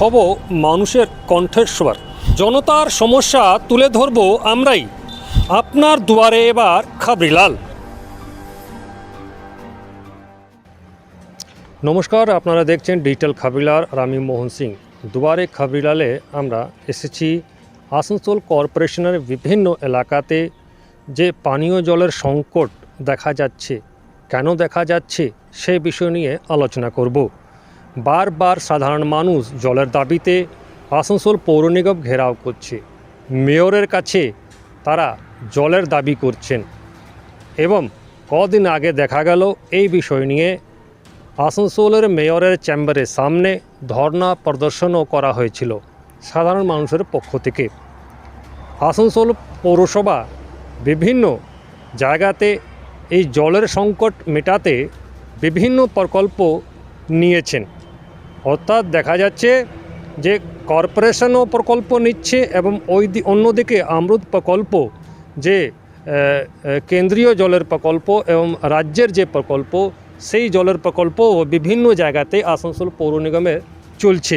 হব মানুষের কণ্ঠের স্বর জনতার সমস্যা তুলে ধরব আমরাই। আপনার দুয়ারে এবার খাবরিলাল নমস্কার, আপনারা দেখছেন ডিজিটাল খাবরিলার আর আমি মোহন সিং। দুয়ারে খাবরিলালে আমরা এসেছি আসানসোল কর্পোরেশনের বিভিন্ন এলাকাতে যে পানীয় জলের সংকট দেখা যাচ্ছে, কেন দেখা যাচ্ছে, সে বিষয় নিয়ে আলোচনা করব। বারবার সাধারণ মানুষ জলের দাবিতে আসানসোল পৌর নিগম ঘেরাও করছে। মেয়রের কাছে তারা জলের দাবি করছেন এবং কদিন আগে দেখা গেল এই বিষয় নিয়ে আসানসোলের মেয়রের চেম্বারের সামনে ধর্ণা প্রদর্শনও করা হয়েছিল সাধারণ মানুষের পক্ষ থেকে। আসানসোল পৌরসভা বিভিন্ন জায়গাতে এই জলের সংকট মেটাতে বিভিন্ন প্রকল্প নিয়েছেন। অর্থাৎ দেখা যাচ্ছে যে কর্পোরেশনও প্রকল্প নিচ্ছে এবং ওই অন্যদিকে আমরুদ প্রকল্প যে কেন্দ্রীয় জলের প্রকল্প এবং রাজ্যের যে প্রকল্প, সেই জলের প্রকল্প বিভিন্ন জায়গাতে আসানসোল পৌর নিগমে চলছে।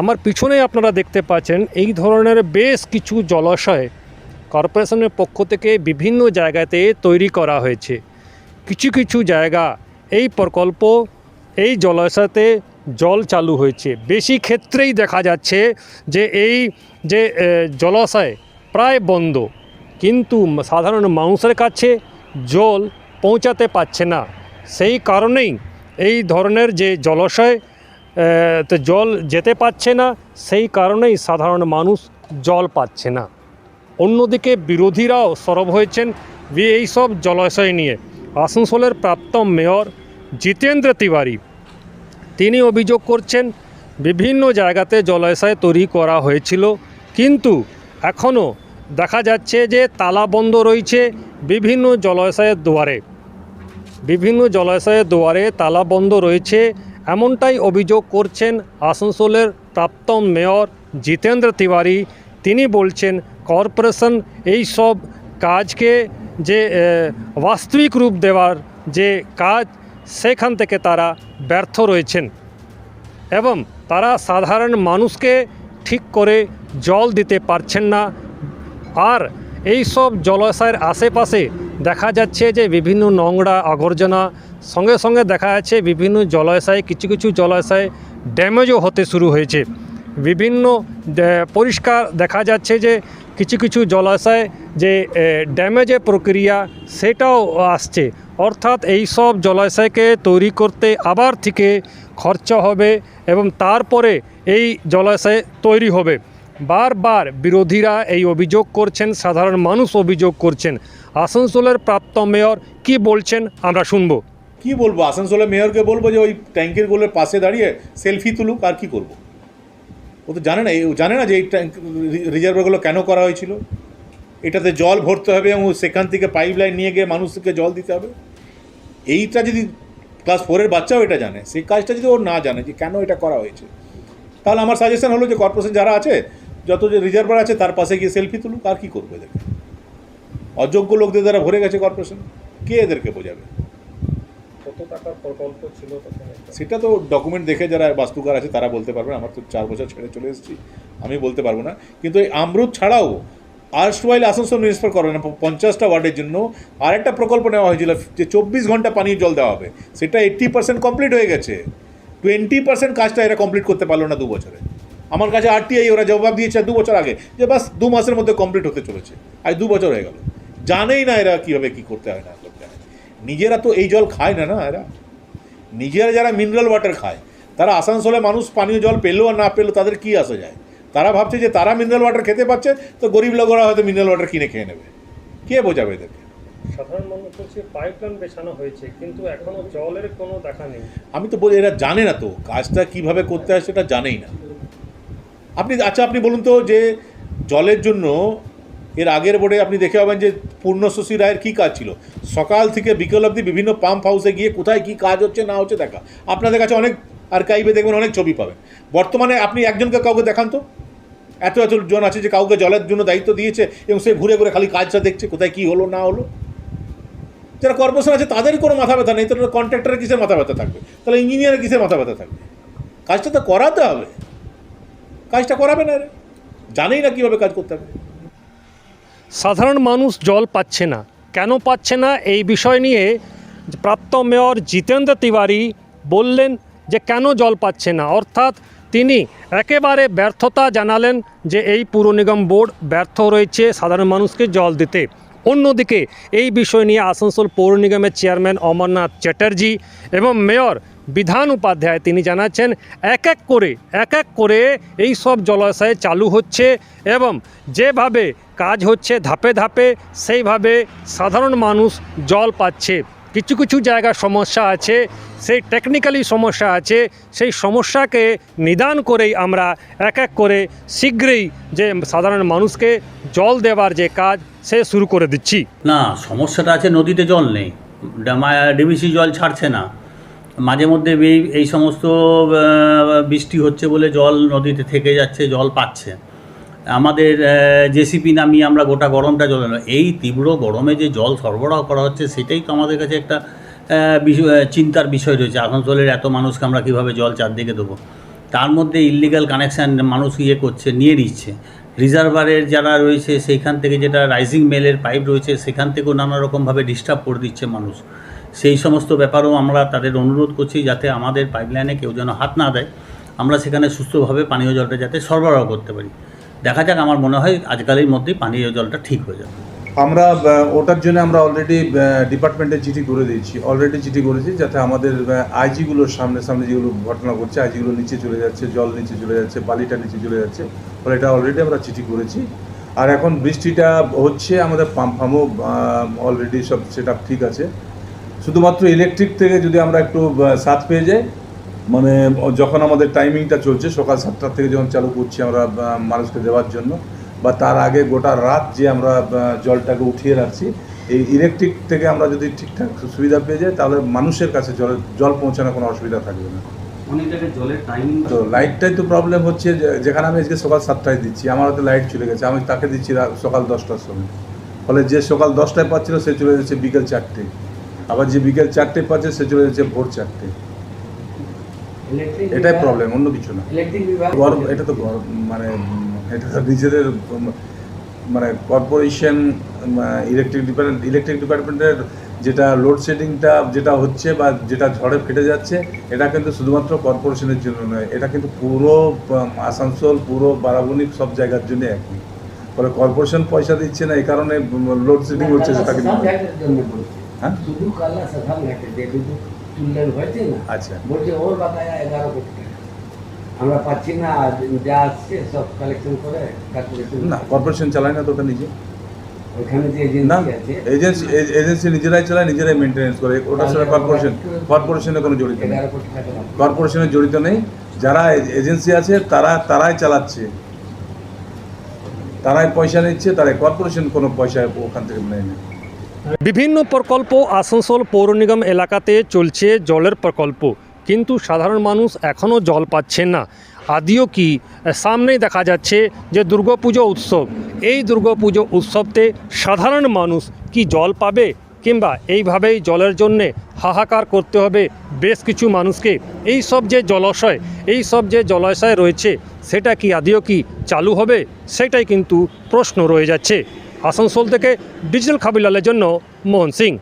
আমার পিছনে আপনারা দেখতে পাচ্ছেন এই ধরনের বেশ কিছু জলাশয় কর্পোরেশনের পক্ষ থেকে বিভিন্ন জায়গাতে তৈরি করা হয়েছে। কিছু কিছু জায়গা এই প্রকল্প এই জলাশয়তে জল চালু হয়েছে। বেশি ক্ষেত্রেই দেখা যাচ্ছে যে এই যে জলাশয় প্রায় বন্ধ। কিন্তু সাধারণ মানুষের কাছে জল পৌঁছাতে পারছে না। সেই কারণেই এই ধরনের যে জলাশয় তো জল যেতে পারছে না, সেই কারণেই সাধারণ মানুষ জল পাচ্ছে না। অন্যদিকে বিরোধীরাও সরব হয়েছেন যে এইসব জলাশয় নিয়ে। আসানসোলের প্রাক্তন মেয়র জিতেন্দ্র তিওয়ারি তিনি অভিযোগ করছেন, বিভিন্ন জায়গাতে জলাশয় তৈরি করা হয়েছিল, কিন্তু এখনও দেখা যাচ্ছে যে তালা বন্ধ রয়েছে বিভিন্ন জলাশয়ের দুয়ারে। বিভিন্ন জলাশয়ের দুয়ারে তালা বন্ধ রয়েছে এমনটাই অভিযোগ করছেন আসানসোলের প্রাক্তন মেয়র জিতেন্দ্র তিওয়ারি। তিনি বলছেন, কর্পোরেশন এই সব কাজকে যে বাস্তবিক রূপ দেওয়ার যে কাজ সেখান থেকে তারা ব্যর্থ রয়েছেন এবং তারা সাধারণ মানুষকে ঠিক করে জল দিতে পারছেন না। আর এই সব জলাশয়ের আশেপাশে দেখা যাচ্ছে যে বিভিন্ন নোংরা আবর্জনা, সঙ্গে সঙ্গে দেখা যাচ্ছে বিভিন্ন জলাশয়ে কিছু কিছু জলাশয়ে ড্যামেজও হতে শুরু হয়েছে। বিভিন্ন পরিষ্কার দেখা যাচ্ছে যে কিছু কিছু জলাশয়ে যে ড্যামেজের প্রক্রিয়া সেটাও আসছে। অর্থাৎ এই সব জলাশয়কে তৈরি করতে আবার থেকে খরচা হবে এবং তারপরে এই জলাশয় তৈরি হবে। বারবার বিরোধীরা এই অভিযোগ করছেন, সাধারণ মানুষ অভিযোগ করছেন। আসানসোলের প্রাপ্ত মেয়র কি বলছেন আমরা শুনব। কি বলব? আসানসোলের মেয়রকে বলব যে ওই ট্যাঙ্কের গোলের পাশে দাঁড়িয়ে সেলফি তুলুক, আর কি করব? ও তো জানে না জানে না যে এই ট্যাঙ্ক, রিজার্ভারগুলো কেন করা হয়েছিল। এটাতে জল ভরতে হবে এবং সেখান থেকে পাইপ লাইন নিয়ে গিয়ে মানুষকে জল দিতে হবে। এইটা যদি ক্লাস ফোরের বাচ্চাও এটা জানে সেই কাজটা যদি ও না জানে যে কেন এটা করা হয়েছে তাহলে আমার সাজেশন হলো যে কর্পোরেশন যারা আছে যত যে রিজার্ভার আছে তার পাশে গিয়ে সেলফি তুলুক আর কী করবে এদেরকে? অযোগ্য লোকদের দ্বারা ভরে গেছে কর্পোরেশন কে এদেরকে বোঝাবে? কত টাকার প্রকল্প ছিল সেটা তো ডকুমেন্ট দেখে যারা বাস্তুকার আছে তারা বলতে পারবে আমার তো চার বছর ছেড়ে চলে এসেছি আমি বলতে পারব না। কিন্তু এই আমরুদ ছাড়াও আর্স্টওয়াইল আসানসোল মিউনিসিপাল কর্পোরেশন পঞ্চাশটা ওয়ার্ডের জন্য আরেকটা প্রকল্প নেওয়া হয়েছিল, যে চব্বিশ ঘণ্টা পানীয় জল দেওয়া হবে। সেটা এইট্টি পার্সেন্ট কমপ্লিট হয়ে গেছে। টোয়েন্টি পার্সেন্ট কাজটা এরা কমপ্লিট করতে পারল না দু বছরে আমার কাছে আরটিআই ওরা জবাব দিয়েছে দু বছর আগে, যে বাস দু মাসের মধ্যে কমপ্লিট হতে চলেছে। আজ দু বছর হয়ে গেল। জানেই না এরা কীভাবে কী করতে হয় না করতে হয়। নিজেরা তো এই জল খায় না না এরা? নিজেরা যারা মিনারেল ওয়াটার খায়, তারা আসানসোলে মানুষ পানীয় জল পেল আর না পেল, তাদের কি আসা যায়? তারা ভাবছে যে তারা মিনারেল ওয়াটার খেতে পাচ্ছে তো গরিব লোকেরা হয়তো মিনারেল ওয়াটার কিনে খেয়ে নেবে। কে বোঝাবে এদেরকে? সাধারণ মানুষ বলছে পাইপ লাইন বেছানো হয়েছে কিন্তু এখনও জলের কোনো দেখা নেই। আমি তো বলি এরা জানে না তো কাজটা কীভাবে করতে হয় সেটা জানেই না। আপনি আচ্ছা আপনি বলুন তো যে জলের জন্য এর আগের বোর্ডে আপনি দেখে পাবেন যে পূর্ণশশী রায়ের কী কাজ ছিল? সকাল থেকে বিকেল অবধি বিভিন্ন পাম্প হাউসে গিয়ে কোথায় কী কাজ হচ্ছে না হচ্ছে দেখা। আপনাদের কাছে অনেক আর্কাইভে দেখবেন অনেক ছবি পাবেন। বর্তমানে আপনি একজনকে কাউকে দেখান তো? এত এত জন আছে যে কাউকে জলের জন্য দায়িত্ব দিয়েছে এবং সে ঘুরে ঘুরে খালি কাজটা দেখছে, কোথায় কী হলো, না হলো। যারা কর্পোরেশন আছে তাদের কোনো মাথা ব্যথা নেই, তাহলে কন্ট্রাক্টরের কিসের মাথা ব্যথা থাকবে? তাহলে ইঞ্জিনিয়ারের কিসের মাথা ব্যথা থাকবে? কাজটা তো করাতে হবে। কাজটা করাবে না এরা। জানেই না কীভাবে কাজ করতে হবে। সাধারণ মানুষ জল পাচ্ছে না। কেন পাচ্ছে না? এই বিষয় নিয়ে প্রাপ্ত মেয়র জিতেন্দ্র তিওয়ারি বললেন যে কেন জল পাচ্ছে না? অর্থাৎ তিনি একেবারে ব্যর্থতা জানালেন যে এই পুর নিগম বোর্ড ব্যর্থ রয়েছে সাধারণ মানুষকে জল দিতে। অন্যদিকে এই বিষয় নিয়ে আসানসোল পৌর নিগমের চেয়ারম্যান অমরনাথ চ্যাটার্জি এবং মেয়র বিধান উপাধ্যায় তিনি জানাচ্ছেন, এক এক করে, এক এক করে এই সব জলাশয়ে চালু হচ্ছে এবং যেভাবে কাজ হচ্ছে ধাপে ধাপে, সেইভাবে সাধারণ মানুষ জল পাচ্ছে। কিছু কিছু জায়গায় সমস্যা আছে, সেই টেকনিক্যালি সমস্যা আছে, সেই সমস্যাকে নিদান করেই আমরা এক এক করে শীঘ্রই যে সাধারণ মানুষকে জল দেওয়ার যে কাজ, সে শুরু করে দিচ্ছি। না, সমস্যাটা আছে নদীতে জল নেই। ডিবিসি জল ছাড়ছে না। মাঝে মধ্যে এই সমস্ত বৃষ্টি হচ্ছে বলে জল নদীতে থেকে যাচ্ছে, জল পাচ্ছে। আমাদের জেসিপি নামিয়ে আমরা গোটা গরমটা জল এই তীব্র গরমে যে জল সরবরাহ করা হচ্ছে, সেটাই তো আমাদের কাছে একটা চিন্তার বিষয় রয়েছে। আসানসোলের এত মানুষকে আমরা কীভাবে জল চারদিকে দেবো? তার মধ্যে ইলিগাল কানেকশান মানুষ ইয়ে করছে, নিয়ে নিচ্ছে। রিজার্ভারের যারা রয়েছে, সেইখান থেকে যেটা রাইজিং মেলের পাইপ রয়েছে, সেখান থেকেও নানা রকমভাবে ডিস্টার্ব করে দিচ্ছে মানুষ। সেই সমস্ত ব্যাপারেও আমরা তাদের অনুরোধ করছি যাতে আমাদের পাইপলাইনে কেউ যেন হাত না দেয়। আমরা সেখানে সুস্থভাবে পানীয় জলটা যাতে সরবরাহ করতে পারি। দেখা যাক আমার মনে হয় আজকালের মধ্যেই পানীয় জলটা ঠিক হয়ে যাবে। আমরা ওটার জন্য আমরা অলরেডি ডিপার্টমেন্টে চিঠি করে দিয়েছি অলরেডি চিঠি করেছি যাতে আমাদের আইজিগুলোর সামনে সামনে যেগুলো ঘটনা ঘটছে আইজিগুলো নিচে চলে যাচ্ছে, জল নিচে চলে যাচ্ছে, বালিটা নিচে চলে যাচ্ছে, ফলে এটা অলরেডি আমরা চিঠি করেছি। আর এখন বৃষ্টিটা হচ্ছে, আমাদের পাম্প ফার্মও অলরেডি সব সেট ঠিক আছে। শুধুমাত্র ইলেকট্রিক থেকে যদি আমরা একটু সাথ পেয়ে যাই মানে যখন আমাদের টাইমিংটা চলছে সকাল সাতটার থেকে যখন চালু করছি আমরা মানুষকে দেওয়ার জন্য বা তার আগে গোটা রাত যে আমরা জলটাকে উঠিয়ে রাখছি এই ইলেকট্রিক থেকে আমরা যদি ঠিকঠাক সুবিধা পেয়ে যাই তাহলে মানুষের কাছে জল জল পৌঁছানোর কোনো অসুবিধা থাকবে না। টাইমিং তো লাইটটাই তো প্রবলেম হচ্ছে যে- যেখানে আমি আজকে সকাল সাতটায় দিচ্ছি আমার হাতে লাইট চলে গেছে আমি তাকে দিচ্ছি সকাল দশটার সময়। ফলে যে সকাল দশটায় পাচ্ছিল সে চলে যাচ্ছে বিকেল চারটে। আবার যে বিকেল চারটে পাচ্ছে সে চলে যাচ্ছে ভোর চারটে। এটাই প্রবলেম অন্য কিছু না। গর্ব এটা তো মানে এটা তো নিজেদের মানে কর্পোরেশন ইলেকট্রিক ডিপার্টমেন্ট ইলেকট্রিক ডিপার্টমেন্টের যেটা লোডশেডিংটা যেটা হচ্ছে বা যেটা ঝড়ে ফেটে যাচ্ছে এটা কিন্তু শুধুমাত্র কর্পোরেশনের জন্য নয় এটা কিন্তু পুরো আসানসোল পুরো বারাবণিক সব জায়গার জন্য একই। ফলে কর্পোরেশন পয়সা দিচ্ছে না এই কারণে লোডশেডিং হচ্ছে সেটা কিন্তু হ্যাঁ? হয়েছে না? আচ্ছা। বলছে ওর এগারো কোটি টাকা। আমরা পাচ্ছি না যা আসছে সব কালেকশন করে না কর্পোরেশন চালায় না তো ওটা নিজে? ওখানে যে এজেন্সি আছে এজেন্সি এজেন্সি নিজেরাই চালায় নিজেরাই মেনটেনেন্স করে। ওটার সাথে কর্পোরেশন কর্পোরেশনের কোনো জড়িত নেই। কর্পোরেশনের জড়িত নেই। যারা এজেন্সি আছে তারা তারাই চালাচ্ছে। তারাই পয়সা নিচ্ছে তারাই কর্পোরেশন কোনো পয়সা ওখান থেকে নেয় না। বিভিন্ন প্রকল্প আসানসোল পৌর নিগম এলাকাতে চলছে জলের প্রকল্প। কিন্তু সাধারণ মানুষ এখনও জল পাচ্ছেন না। আদিও কি সামনেই দেখা যাচ্ছে যে দুর্গাপুজো উৎসব। এই দুর্গাপুজো উৎসবতে সাধারণ মানুষ কি জল পাবে? কিংবা এইভাবেই জলের জন্যে হাহাকার করতে হবে বেশ কিছু মানুষকে। এই সব যে জলাশয়, এই সব যে জলাশয় রয়েছে, সেটা কি আদিও কি চালু হবে? সেটাই কিন্তু প্রশ্ন রয়ে যাচ্ছে। আসানসোল থেকে ডিজিটাল খাবিলালের জন্য মোহন সিং।